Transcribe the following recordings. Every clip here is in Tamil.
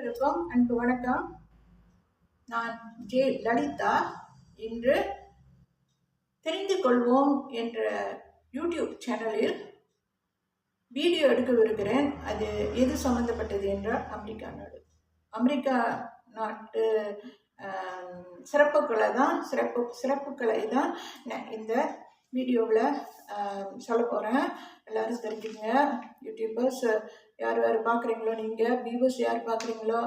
அனைவருக்கும் அன்பு வணக்கம். நான் ஜே லலிதா. இன்று தெரிந்து கொள்வோம் என்ற யூடியூப் சேனலில் வீடியோ எடுக்கவிருக்கிறேன். அது எது சம்மந்தப்பட்டது என்றால் அமெரிக்கா நாடு. அமெரிக்கா நாட்டு சிறப்புகளை தான் சிறப்பு சிறப்புகளை தான் இந்த வீடியோவில் சொல்ல போகிறேன் எல்லாரும் தெரிஞ்சுங்க. யூடியூபர்ஸ் யார் யார் பார்க்குறீங்களோ நீங்கள் வியூவர்ஸ் யார் பார்க்குறீங்களோ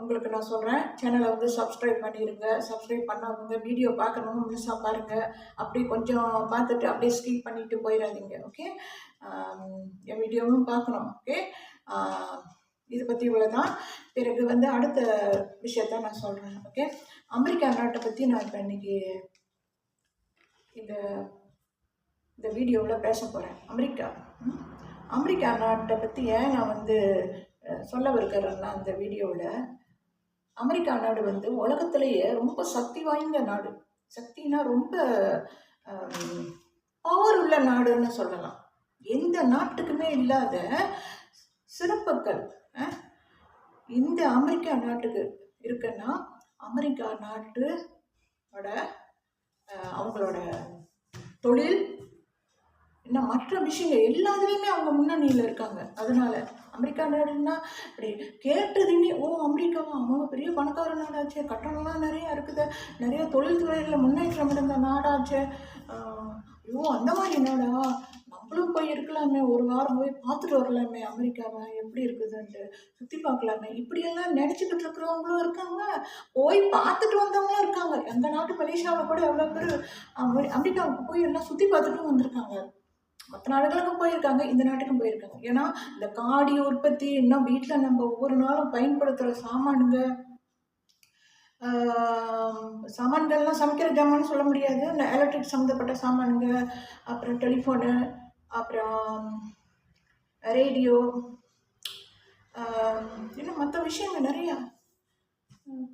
உங்களுக்கு நான் சொல்கிறேன் சேனலை வந்து சப்ஸ்கிரைப் பண்ணிடுங்க சப்ஸ்கிரைப் பண்ணவங்க வீடியோ பார்க்கணும்னு முழுசாக பாருங்கள் அப்படி கொஞ்சம் பார்த்துட்டு அப்படியே ஸ்கிப் பண்ணிட்டு போயிடாதீங்க ஓகே என் வீடியோவும் பார்க்கணும் ஓகே இதை பற்றி இவ்வளோ தான் பிறகு வந்து அடுத்த விஷயத்த நான் சொல்கிறேன் ஓகே அமெரிக்கா நாட்டை பற்றி நான் இப்போ இன்னைக்கு இந்த இந்த வீடியோவில் பேச போகிறேன் அமெரிக்கா. ம்? அமெரிக்கா நாட்டை பற்றி ஏன் நான் வந்து சொல்ல இருக்கிறேன்னா அந்த வீடியோவில் அமெரிக்கா நாடு வந்து உலகத்திலேயே ரொம்ப சக்தி வாய்ந்த நாடு. சக்தினா ரொம்ப பவர் உள்ள நாடுன்னு சொல்லலாம். எந்த நாட்டுக்குமே இல்லாத சிறப்புகள் இந்த அமெரிக்கா நாட்டுக்கு இருக்குன்னா அமெரிக்கா நாட்டோட அஹ், அவங்களோட தொழில் இன்னும் மற்ற விஷயங்கள் எல்லாத்துலேயுமே அவங்க முன்னணியில் இருக்காங்க. அதனால அமெரிக்கா நாடுன்னா அப்படி கேட்டதுமே ஓ அமெரிக்காவா அவங்க பெரிய பணக்கார நாடாச்சே கட்டணம்லாம் நிறையா இருக்குது நிறைய தொழில் துறையில் முன்னேற்றம் இருந்த நாடாச்சே. ஐயோ அந்த மாதிரி நாடா? நம்மளும் போய் இருக்கலாமே ஒரு வாரம் போய் பார்த்துட்டு வரலாமே அமெரிக்காவை எப்படி இருக்குதுன்ட்டு சுற்றி பார்க்கலாமே. இப்படியெல்லாம் நினச்சிக்கிட்டு இருக்கிறவங்களும் இருக்காங்க. போய் பார்த்துட்டு வந்தவங்களும் இருக்காங்க. எங்கள் நாட்டு மலேசியாவை கூட எவ்வளோ பேர் அமெரிக்காவுக்கு போய் எல்லாம் சுற்றி பார்த்துட்டும் வந்திருக்காங்க. மற்ற நாடுகளுக்கும் போயிருக்காங்க இந்த நாட்டுக்கும் போயிருக்காங்க. ஏன்னா இந்த காடி உற்பத்தி இன்னும் வீட்டில் நம்ம ஒவ்வொரு நாளும் பயன்படுத்துகிற சாமானுங்க சாமான்கள்லாம் சமைக்கிற ஜாமான்னு சொல்ல முடியாது. இந்த எலக்ட்ரிக் சம்மந்தப்பட்ட சாமானுங்க அப்புறம் டெலிஃபோனு அப்புறம் ரேடியோ இன்னும் மற்ற விஷயங்கள் நிறையா.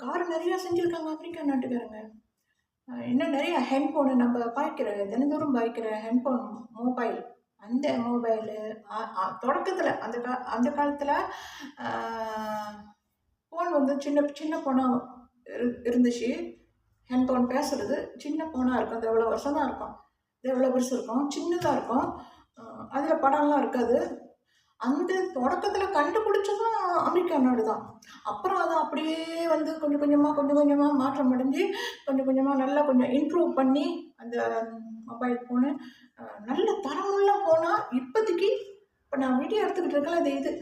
கார் நிறையா செஞ்சுருக்காங்க ஆப்பிரிக்கா நாட்டுக்காரங்க. இன்னும் நிறையா ஹெட்ஃபோனு நம்ம பாய்க்கிற தினந்தோறும் பாய்க்கிற ஹெட்ஃபோன் மொபைல் அந்த மொபைலு தொடக்கத்தில் அந்த கா அந்த காலத்தில் ஃபோன் வந்து சின்ன சின்ன ஃபோனாக இரு இருந்துச்சு. ஹெட்ஃபோன் பேசுகிறது சின்ன ஃபோனாக இருக்கும். அது எவ்வளோ வருஷம் தான் இருக்கும்? இது எவ்வளோ பெருசு இருக்கும்? சின்னதாக இருக்கும். அதில் படம்லாம் இருக்காது. அந்த தொடக்கத்தில் கண்டுபிடிச்சதும் அமெரிக்கா நாடு தான். அப்புறம் அதை அப்படியே வந்து கொஞ்சம் கொஞ்சமாக கொஞ்சம் கொஞ்சமாக மாற்றம் அடைஞ்சு கொஞ்சம் கொஞ்சமாக நல்லா கொஞ்சம் இம்ப்ரூவ் பண்ணி அந்த மொபைல் ஃபோனு நல்ல தரமுள்ள ஃபோனாக இப்போதைக்கு இப்போ நான் வீடியோ எடுத்துக்கிட்டு இருக்கல அது இது.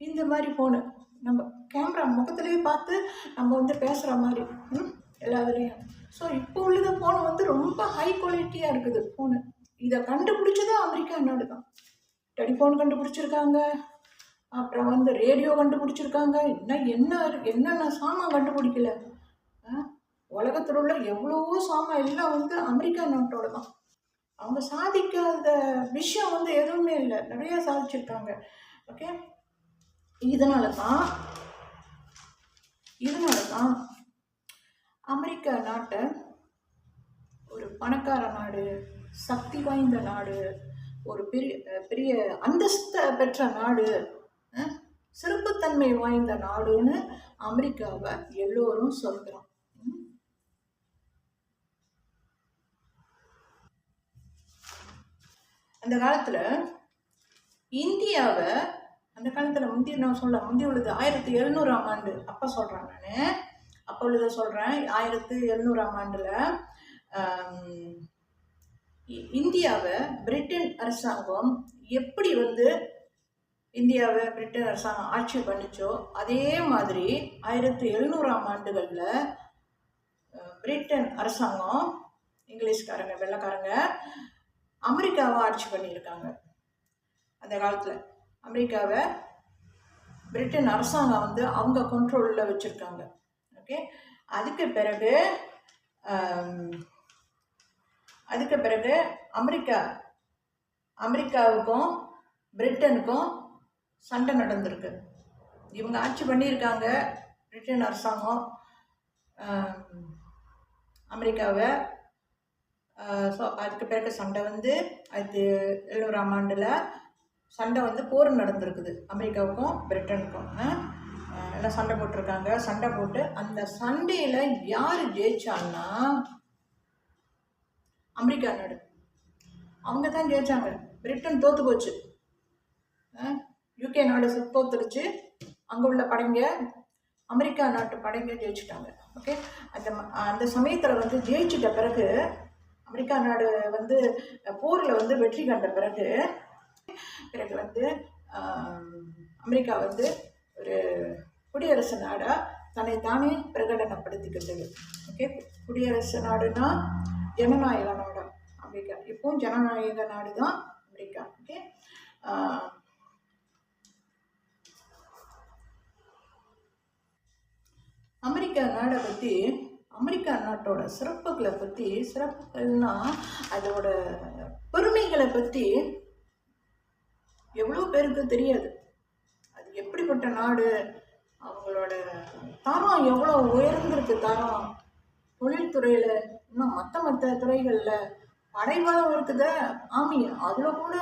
இந்த மாதிரி ஃபோனு நம்ம கேமரா முகத்துலேயே பார்த்து நம்ம வந்து பேசுகிற மாதிரி ம், எல்லா இதுலேயும். ஸோ இப்போ உள்ளது ஃபோனு வந்து ரொம்ப ஹை குவாலிட்டியாக இருக்குது ஃபோனு இதை கண்டுபிடிச்சதும் அமெரிக்கா நாடு தான் டெலிஃபோன் கண்டுபிடிச்சிருக்காங்க. அப்புறம் வந்து ரேடியோ கண்டுபிடிச்சிருக்காங்க. இன்னும் என்ன என்னென்ன சாமான் கண்டுபிடிக்கல? ஆ? உலகத்தில் உள்ள எவ்வளவோ சாமான் எல்லாம் வந்து அமெரிக்கா நாட்டோட தான் அவங்க சாதிக்காத விஷயம் வந்து எதுவுமே இல்லை. நிறைய சாதிச்சிருக்காங்க. ஓகே? இதனால தான் இதனால தான் அமெரிக்கா நாட்டை ஒரு பணக்கார நாடு சக்தி வாய்ந்த நாடு ஒரு பெரிய பெரிய அந்தஸ்தை பெற்ற நாடு சிறப்புத்தன்மை வாய்ந்த நாடுன்னு அமெரிக்காவை எல்லோரும் சொல்கிறோம் அந்த காலத்தில் இந்தியாவை அந்த காலத்தில் முந்தி நான் சொல்ல முந்தி உள்ளது ஆயிரத்தி எழுநூறாம் ஆண்டு. அப்போ சொல்கிறேன் நான். அப்போ உள்ளதை சொல்கிறேன் ஆயிரத்தி எழுநூறாம் ஆண்டில் இந்தியாவை பிரிட்டன் அரசாங்கம் எப்படி வந்து இந்தியாவை பிரிட்டன் அரசாங்கம் ஆட்சி பண்ணிச்சோ அதே மாதிரி ஆயிரத்தி எழுநூறாம் ஆண்டுகளில் பிரிட்டன் அரசாங்கம் இங்கிலீஷ்காரங்க வெள்ளைக்காரங்க அமெரிக்காவை ஆட்சி பண்ணியிருக்காங்க. அந்த காலத்தில் அமெரிக்காவை பிரிட்டன் அரசாங்கம் வந்து அவங்க கண்ட்ரோலில் வச்சுருக்காங்க. ஓகே? அதுக்கு பிறகு அதுக்கு பிறகு அமெரிக்கா அமெரிக்காவுக்கும் பிரிட்டனுக்கும் சண்டை நடந்திருக்கு. இவங்க ஆட்சி பண்ணியிருக்காங்க பிரிட்டன் அரசாங்கம் அமெரிக்காவை. ஸோ அதுக்கு பிறகு சண்டை வந்து ஆயிரத்தி எழுநூறாம் ஆண்டில் சண்டை வந்து போர் நடந்திருக்குது அமெரிக்காவுக்கும் பிரிட்டனுக்கும். எல்லாம் சண்டை போட்டிருக்காங்க. சண்டை போட்டு அந்த சண்டையில் யார் ஜெயிச்சான்னா அமெரிக்கா நாடு அவங்க தான் ஜெயிச்சாங்க பிரிட்டன் தோத்து போச்சு. யூகே நாடு சு- தோத்துடுச்சு. அங்கே உள்ள படைங்க அமெரிக்கா நாட்டு படைங்க ஜெயிச்சிட்டாங்க. ஓகே அந்த அந்த சமயத்தில் வந்து ஜெயிச்சிட்ட பிறகு அமெரிக்கா நாடு வந்து போரில் வந்து வெற்றி கண்ட பிறகு பிறகு வந்து அமெரிக்கா வந்து ஒரு குடியரசு நாடாக தன்னை தானே பிரகடனப்படுத்திக்கிட்டது. ஓகே குடியரசு நாடுனா ஜனநாயக நாடு அமெரிக்கா. இப்போவும் ஜனநாயக நாடு தான் அமெரிக்கா ஓகே அமெரிக்கா நாடை பற்றி அமெரிக்கா நாட்டோட சிறப்புகளை பற்றி சிறப்புகள்னா அதோட பெருமைகளை பற்றி எவ்வளோ பேருக்கு தெரியாது. அது எப்படிப்பட்ட நாடு அவங்களோட தரம் எவ்வளோ உயர்ந்திருக்கு தரம் தொழில்துறையில் இன்னும் மற்ற மற்ற துறைகளில் படைபலம் இருக்குது. ஆமி அதில் கூட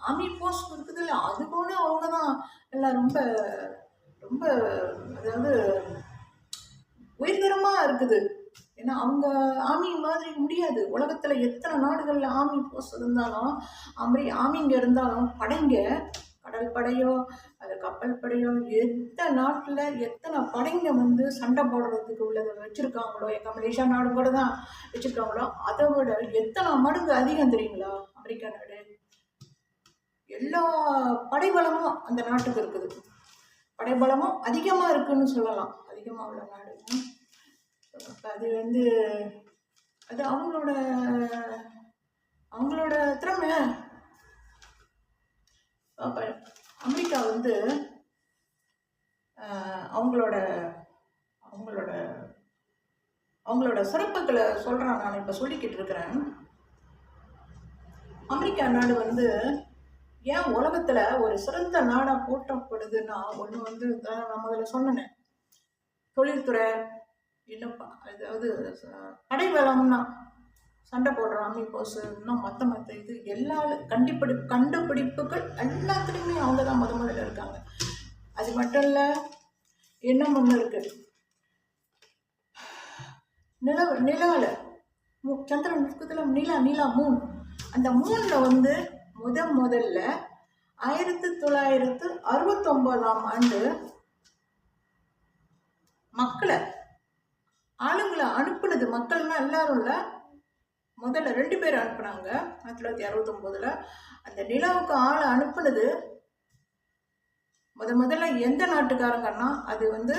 ஆமி போஸ்ட் இருக்குதுல்ல அது கூட அவங்க தான் எல்லாம் ரொம்ப ரொம்ப அதாவது உயர்தரமாக இருக்குது. ஏன்னா அவங்க ஆமி மாதிரி முடியாது. உலகத்தில் எத்தனை நாடுகளில் ஆமி போஸ்ட் இருந்தாலும் அப்படி ஆமிங்க இருந்தாலும் படைங்க கடல் படையோ அது கப்பல் படையோ எந்த நாட்டில் எத்தனை படைங்க வந்து சண்டை போடுறதுக்கு உள்ளதை வச்சுருக்காங்களோ எங்கள் மலேசியா நாடு கூட தான் வச்சுருக்காங்களோ அதை விட எத்தனை மடங்கு அதிகம் தெரியுங்களா அமெரிக்கா நாடு? எல்லா படைபலமும் அந்த நாட்டுக்கு இருக்குது. படைபலமும் அதிகமாக இருக்குன்னு சொல்லலாம். அதிகமாக உள்ள நாடு. அது வந்து அது அவங்களோட அவங்களோட திறமை. அமெரிக்கா வந்து அவங்களோட அவங்களோட அவங்களோட சிறப்புகளை சொல்கிறேன் நான் இப்போ சொல்லிக்கிட்டு இருக்கிறேன். அமெரிக்கா நாடு வந்து ஏன் உலகத்தில் ஒரு சிறந்த நாடாக போற்றப்படுதுன்னா ஒன்று வந்து நான் முதல்ல சொன்னேனே. தொழில்துறை இன்னும் அதாவது கடை வளம்னா சண்டை போடுற அம்மி இன்னும் மற்ற மற்ற இது எல்லா கண்டிப்பிடி கண்டுபிடிப்புகள் எல்லாத்துலேயுமே அவங்க தான் முத முதல்ல இருக்காங்க. அது மட்டும் இல்லை இன்னும் ஒன்று இருக்குது நில நிலாவில். சந்திரன் முக்கத்தில் நிலா நிலா மூன் அந்த மூணில் வந்து முத முதல்ல ஆயிரத்தி தொள்ளாயிரத்து அறுபத்தொம்போதாம் ஆண்டு மக்களை ஆளுங்களை அனுப்புனது மக்கள்னா எல்லாரும் இல்லை முதல்ல ரெண்டு பேர் அனுப்புனாங்க ஆயிரத்தி தொள்ளாயிரத்தி அறுபத்தொம்போதில். அந்த நிலாவுக்கு ஆளை அனுப்புனது முத முதல்ல எந்த நாட்டுக்காரங்கன்னா அது வந்து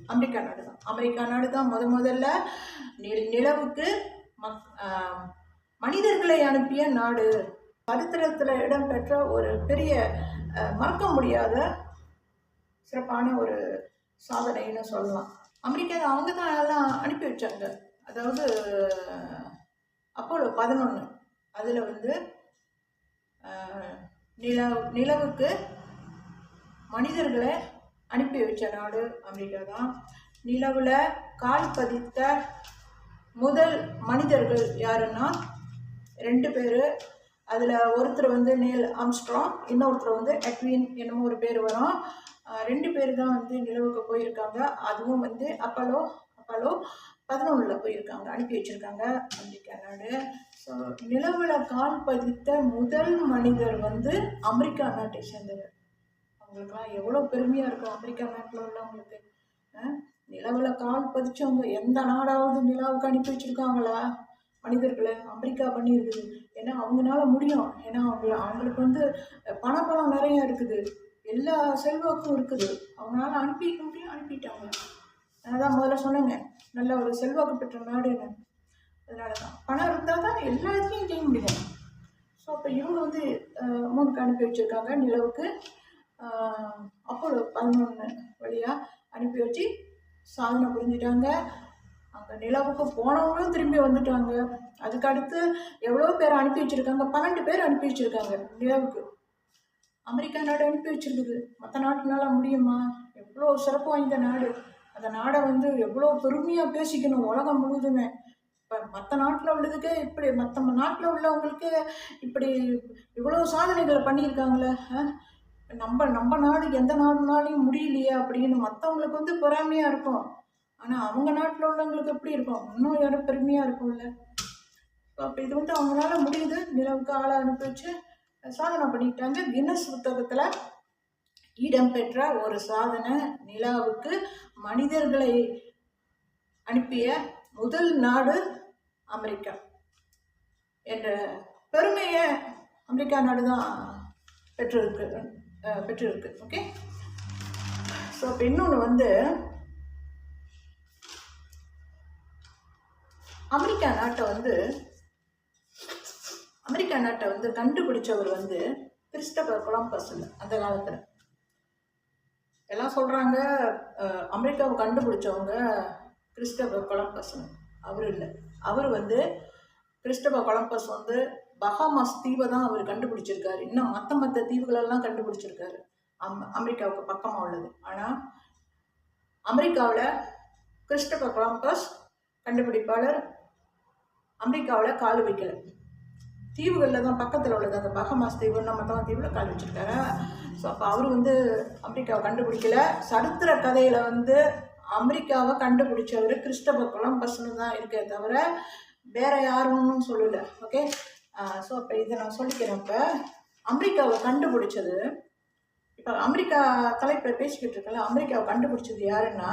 அமெரிக்கா நாடு தான். அமெரிக்கா நாடு தான் முத முதல்ல நில நிலவுக்கு மக் மனிதர்களை அனுப்பிய நாடு. சரித்திரத்தில் இடம்பெற்ற ஒரு பெரிய மறக்க முடியாத சிறப்பான ஒரு சாதனைன்னு சொல்லலாம். அமெரிக்கா அவங்க தான் எல்லாம் அனுப்பி வச்சாங்க. அதாவது அப்போலோ பதினொன்று அதில் வந்து நில நிலவுக்கு மனிதர்களை அனுப்பி வச்ச நாடு அமெரிக்கா தான் நிலவில் கால் பதித்த முதல் மனிதர்கள் யாருன்னா ரெண்டு பேர். அதில் ஒருத்தர் வந்து நீல் ஆம்ஸ்ட்ராங் இன்னொருத்தர் வந்து எட்வின் என்னமோ ஒரு பேர் வரும். ரெண்டு பேர் தான் வந்து நிலவுக்கு போயிருக்காங்க. அதுவும் வந்து அப்பலோ அப்பலோ பதினொன்றில் போயிருக்காங்க அனுப்பி வச்சுருக்காங்க அமெரிக்கா நாடு ஸோ நிலவில் கால் பதித்த முதல் மனிதர் வந்து அமெரிக்கா நாட்டை சேர்ந்தவர். அவங்களுக்குலாம் எவ்வளோ பெருமையாக இருக்கும் அமெரிக்கா நாட்டில் உள்ளவங்களுக்கு. நிலவில் கால் பதிச்சவங்க எந்த நாடாவது நிலாவுக்கு அனுப்பி வச்சுருக்காங்களா? மனிதர்களை அமெரிக்கா பண்ணியிருக்குது ஏன்னா அவங்களால முடியும். ஏன்னா அவங்கள அவங்களுக்கு வந்து பணப்பணம் நிறைய இருக்குது. எல்லா செல்வாக்கும் இருக்குது. அவங்களால அனுப்பிக்க முடியும் அனுப்பிட்டாங்க. நான் தான் முதல்ல சொன்னேங்க. நல்ல ஒரு செல்வாக்கு பெற்ற நாடுன்னு அதனால தான் பணம் இருந்தால் தான் எல்லா இதுலேயும் செய்ய முடியும். ஸோ அப்போ இவங்க வந்து அமௌண்ட் அனுப்பி வச்சுருக்காங்க நிலவுக்கு. ஆஹ், அப்போலோ பதினொன்று வழியாக அனுப்பி வச்சு சாதனை புரிஞ்சிட்டாங்க. அங்கே நிலவுக்கு போனவங்களும் திரும்பி வந்துட்டாங்க. அதுக்கு அடுத்து எவ்வளோ பேர் அனுப்பி வச்சுருக்காங்க. பன்னெண்டு பேர் அனுப்பி வச்சுருக்காங்க நிலவுக்கு. அமெரிக்கா நாடு அனுப்பி வச்சிருக்குது. மற்ற நாட்டுனால முடியுமா? எவ்வளோ சிறப்பு வாய்ந்த நாடு. அந்த நாடை வந்து எவ்வளோ பெருமையாக பேசிக்கணும் உலகம் முழுதுமே. இப்போ மற்ற நாட்டில் உள்ளதுக்கே இப்படி மற்ற நாட்டில் உள்ளவங்களுக்கு இப்படி இவ்வளோ சாதனைகளை பண்ணியிருக்காங்களே நம்ம நம்ம நாடு எந்த நாடுனாலையும் முடியலையே அப்படின்னு மற்றவங்களுக்கு வந்து பொறாமையாக இருக்கும். ஆனால் அவங்க நாட்டில் உள்ளவங்களுக்கு எப்படி இருக்கும்? இன்னும் யாரும் பெருமையாக இருக்கும்ல? அப்போ இது வந்து அவங்களால முடியுது. நிலவுக்கு ஆளை அனுப்பி வச்சு சாதனை பண்ணிக்கிட்டாங்க. கின்னஸ் புத்தகத்தில் இடம்பெற்ற ஒரு சாதனை நிலாவுக்கு மனிதர்களை அனுப்பிய முதல் நாடு அமெரிக்கா என்ற பெருமையை அமெரிக்கா நாடு தான் பெற்றிருக்கு பெற்றிருக்கு ஓகே ஸோ இப்போ இன்னொன்று வந்து அமெரிக்கா நாட்டை வந்து அமெரிக்கா நாட்டை வந்து கண்டுபிடிச்சவர் வந்து கிறிஸ்டபர் கொலம்பஸ் அந்த காலத்தில். எல்லாம் சொல்கிறாங்க அமெரிக்காவை கண்டுபிடிச்சவங்க கிறிஸ்டபர் கொலம்பஸ். அவர் இல்லை. அவர் வந்து கிறிஸ்டபர் கொலம்பஸ் வந்து பஹாமாஸ் தீவை தான் அவர் கண்டுபிடிச்சிருக்காரு. இன்னும் மற்ற மற்ற தீவுகளெல்லாம் கண்டுபிடிச்சிருக்காரு. அம் அமெரிக்காவுக்கு பக்கமாக உள்ளது. ஆனால் அமெரிக்காவில் கிறிஸ்டபர் கொலம்பஸ் கண்டுபிடிப்பாளர் அமெரிக்காவில் கால் வைக்கலை. தீவுகளில் தான் பக்கத்தில் உள்ளது. அந்த பகமாஸ் தீவு நம்ம தான் தீவில் கால் வச்சிருக்காரு? ஸோ அப்போ அவர் வந்து அமெரிக்காவை கண்டுபிடிக்கல. சரித்திர கதையில் வந்து அமெரிக்காவை கண்டுபிடிச்சவர் கிறிஸ்டபர் கொலம்பஸ்னு தான் இருக்கே தவிர வேற யாருன்னு சொல்லலை. ஓகே ஸோ அப்போ இதை நான் சொல்லிக்கிறேன் இப்போ. அமெரிக்காவை கண்டுபிடிச்சது இப்போ அமெரிக்கா தலைப்பில் பேசிக்கிட்டு இருக்கல அமெரிக்காவை கண்டுபிடிச்சது யாருன்னா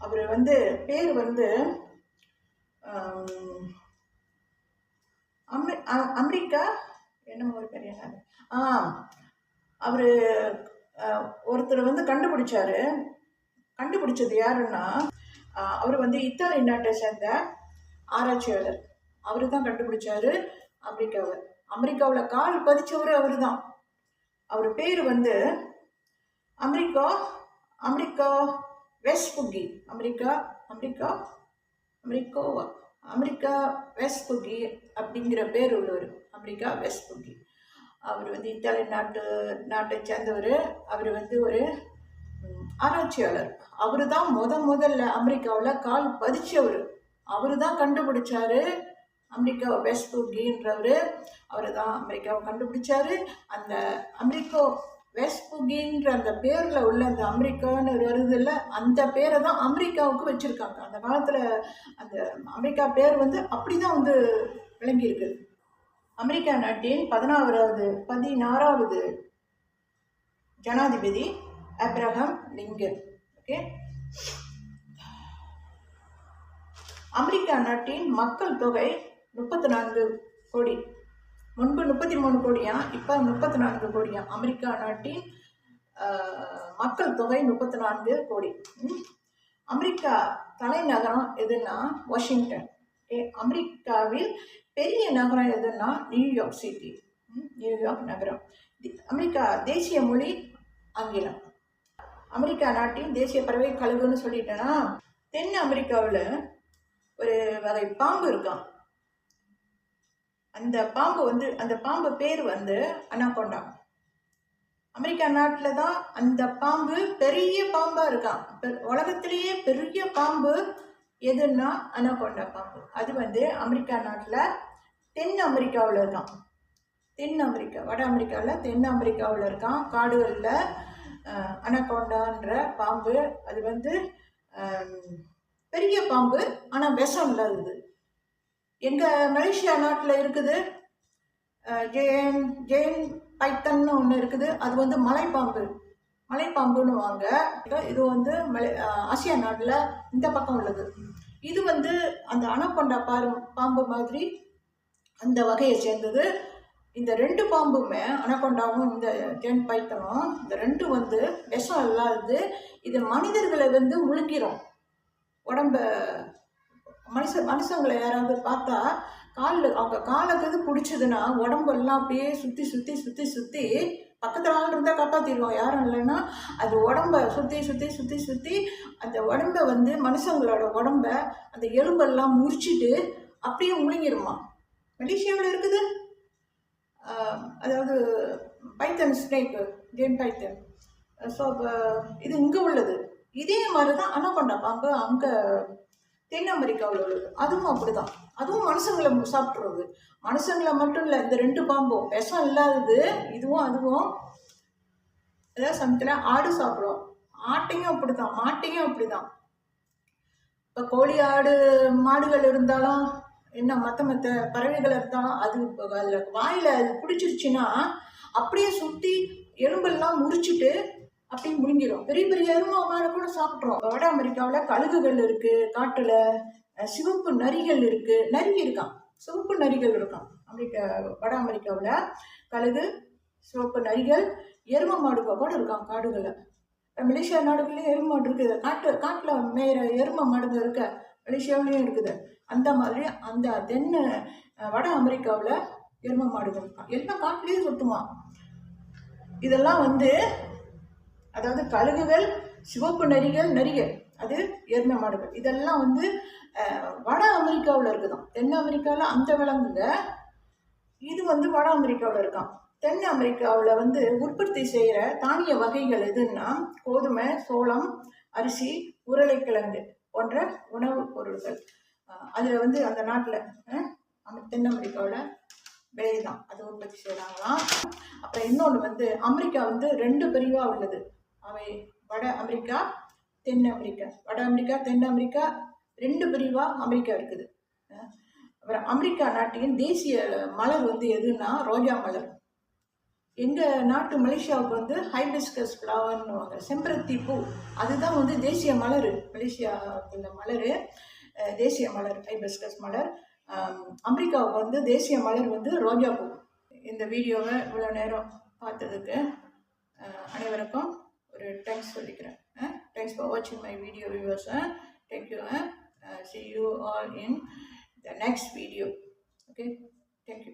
அவர் வந்து பேர் வந்து அமெ- அமெரிக்கா என்னமோ ஒரு பெரிய நாள். ஆ அவர் ஒருத்தர் வந்து கண்டுபிடிச்சாரு. கண்டுபிடிச்சது யாருன்னா அவர் வந்து இத்தாலி நாட்டை சேர்ந்த ஆராய்ச்சியாளர். அவர் தான் கண்டுபிடிச்சாரு அமெரிக்காவை. அமெரிக்காவில் கால் பதிச்சவர் அவர் தான். அவர் பேர் வந்து America America Vespucci America America அமெரிக்கோவா. America Vespucci அப்படிங்கிற பேர் உள்ளவர் அமெரிக்கா வெஸ்புகி அவர் வந்து இத்தாலி நாட்டு நாட்டை சேர்ந்தவர். அவர் வந்து ஒரு ஆராய்ச்சியாளர். அவர் தான் முத முதல்ல அமெரிக்காவில் கால் பதிச்சவர். அவர் தான் கண்டுபிடிச்சாரு அமெரிக்கா வெஸ்புகின்றவர் அவர் தான் அமெரிக்காவை கண்டுபிடிச்சாரு. அந்த அமெரிக்கோ வெஸ்புகின்ற அந்த பேரில் உள்ள அந்த அமெரிக்கான்னு வருதுல்ல அந்த பேரை தான் அமெரிக்காவுக்கு வச்சுருக்காங்க. அந்த காலத்தில் அந்த அமெரிக்கா பேர் வந்து அப்படி தான் வந்து விளங்கியிருக்கு. அமெரிக்கா நாட்டின் பதினாறாவது பதினாறாவது ஜனாதிபதி அப்ரஹாம் லிங்கன். ஓகே. அமெரிக்கா நாட்டின் மக்கள் தொகை முப்பத்தி நான்கு கோடி. முன்பு முப்பத்தி மூணு கோடியா இப்போ முப்பத்தி நான்கு கோடியா. அமெரிக்கா நாட்டின் மக்கள் தொகை முப்பத்தி நான்கு கோடி. ம். அமெரிக்கா தலைநகரம் எதுன்னா வாஷிங்டன். அமெரிக்காவில் பெரிய நகரம் எதுன்னா நியூயார்க் சிட்டி. ம், நியூயார்க் நகரம். அமெரிக்கா தேசிய மொழி ஆங்கிலம். அமெரிக்கா நாட்டின் தேசிய பறவை கழுகுன்னு சொல்லிட்டேன்னா தென் அமெரிக்காவில் ஒரு வகை பாம்பு இருக்கான் அந்த பாம்பு வந்து அந்த பாம்பு பேர் வந்து அனாகொண்டா. அமெரிக்கா நாட்டில் தான் அந்த பாம்பு பெரிய பாம்பாக இருக்கான் பெ- உலகத்திலேயே பெரிய பாம்பு எதுன்னா அனாகொண்டா பாம்பு. அது வந்து அமெரிக்கா நாட்டில் தென் அமெரிக்காவில் இருக்கான். தென் அமெரிக்கா வட அமெரிக்காவில் தென் அமெரிக்காவில் இருக்கான். காடுகளில் அனக்கொண்டான்ற பாம்பு. அது வந்து பெரிய பாம்பு ஆனால் விஷம் இல்லாதது எங்கள் மலேசியா நாட்டில் இருக்குது. ஜெயன் ஜெயன் பைத்தன்னு ஒன்று இருக்குது. அது வந்து மலைப்பாம்பு. மலைப்பாம்புன்னு வாங்க. இது வந்து மலை ஆசியா நாட்டில் இந்த பக்கம் உள்ளது. இது வந்து அந்த அனக்கொண்டா பாரு பாம்பு மாதிரி அந்த வகையை சேர்ந்தது. இந்த ரெண்டு பாம்புமே அனகொண்டாவும் இந்த தேன் பைத்தனும் இந்த ரெண்டும் வந்து விஷம் இல்லாதது இது மனிதர்களை வந்து முழுங்கிரும் உடம்ப மனுஷ மனுஷங்களை யாராவது பார்த்தா காலில் அவங்க காலுக்கு இது பிடிச்சதுன்னா உடம்பெல்லாம் அப்படியே சுற்றி சுற்றி சுற்றி சுற்றி பக்கத்தில் ஆள் இருந்தால் காப்பாற்றிடுவோம் யாரும் இல்லைன்னா அது உடம்ப சுற்றி சுற்றி சுற்றி சுற்றி அந்த உடம்ப வந்து மனுஷங்களோட உடம்ப அந்த எலும்பெல்லாம் முறிச்சிட்டு அப்படியே முழுங்கிருமா மலேசியாவில் இருக்குது. அதாவது python snake giant python. So இது இங்கே உள்ளது. இதே மாதிரி தான் அனகொண்டா பாம்பு அங்கே தென் அமெரிக்காவில் உள்ளது. அதுவும் அப்படிதான். அதுவும் மனுஷங்களை சாப்பிட்றது. மனுஷங்களை மட்டும் இல்லை இந்த ரெண்டு பாம்பும் விஷம் இல்லாதது இதுவும் அதுவும் அதாவது சமயத்தில் ஆடு சாப்பிடும். ஆட்டையும் அப்படிதான் மாட்டையும் அப்படிதான். இப்போ கோழி ஆடு மாடுகள் இருந்தாலும் என்ன மற்ற மற்ற பறவைகள் இருந்தாலும் அது அதில் வாயில் அது பிடிச்சிருச்சுன்னா அப்படியே சுற்றி எலும்பெல்லாம் முறிச்சிட்டு அப்படியே முழுங்கிடும் பெரிய பெரிய எருமை மாடு கூட சாப்பிட்றோம் வட அமெரிக்காவில் கழுகுகள் இருக்குது காட்டில் சிவப்பு நரிகள் இருக்குது நரி இருக்கான் சிவப்பு நரிகள் இருக்கான் அமெரிக்கா வட அமெரிக்காவில் கழுகு சிவப்பு நரிகள் எருமை மாடுகள் கூட இருக்கான் காடுகளில். மலேசியா நாடுகள்லேயும் எருமை மாடு இருக்குது. காட்டு காட்டில் மேயிற எருமை மாடுகள் இருக்க மலேசியாவிலையும் இருக்குது. அந்த மாதிரி அந்த தென் வட அமெரிக்காவில் எருமை மாடுகள் எல்லா காட்டிலையும் காட்டிலேயே சுற்றுவான் இதெல்லாம் வந்து அதாவது கழுகுகள் சிவப்பு நரிகள் நரிகள். அது எருமை மாடுகள். இதெல்லாம் வந்து வட அமெரிக்காவில் இருக்குதான் தென் அமெரிக்காவில் அந்த விலங்குங்க இது வந்து வட அமெரிக்காவில் இருக்கான் தென் அமெரிக்காவில் வந்து உற்பத்தி செய்கிற தானிய வகைகள் எதுன்னா கோதுமை சோளம் அரிசி உருளைக்கிழங்கு போன்ற உணவுப் பொருட்கள் அதில் வந்து அந்த நாட்டில் தென் அமெரிக்காவில் தான் அது உற்பத்தி செய்கிறாங்களாம் அப்புறம் இன்னொன்று வந்து அமெரிக்கா வந்து ரெண்டு பிரிவாக உள்ளது. அவை வட அமெரிக்கா தென் அமெரிக்கா. வட அமெரிக்கா தென் அமெரிக்கா ரெண்டு பிரிவாக அமெரிக்கா இருக்குது. அப்புறம் அமெரிக்கா நாட்டின் தேசிய மலர் வந்து எதுன்னா ரோஜா மலர். எங்கள் நாட்டு மலேசியாவுக்கு வந்து ஹைபிஸ்கஸ் ஃப்ளவர்னுவாங்க செம்பருத்தி பூ. அதுதான் வந்து தேசிய மலர் மலேசியாவுக்குள்ள மலர். தேசிய மலர் ஹைபிஸ்கஸ் மலர். அமெரிக்காவுக்கு வந்து தேசிய மலர் வந்து ரோஜா பூ. இந்த வீடியோவை இவ்வளோ நேரம் பார்த்ததுக்கு அனைவருக்கும் ஒரு தேங்க்ஸ் சொல்லிக்கிறேன். தேங்க்ஸ் ஃபார் வாட்சிங் my video viewers thank you see you all in the next video okay thank you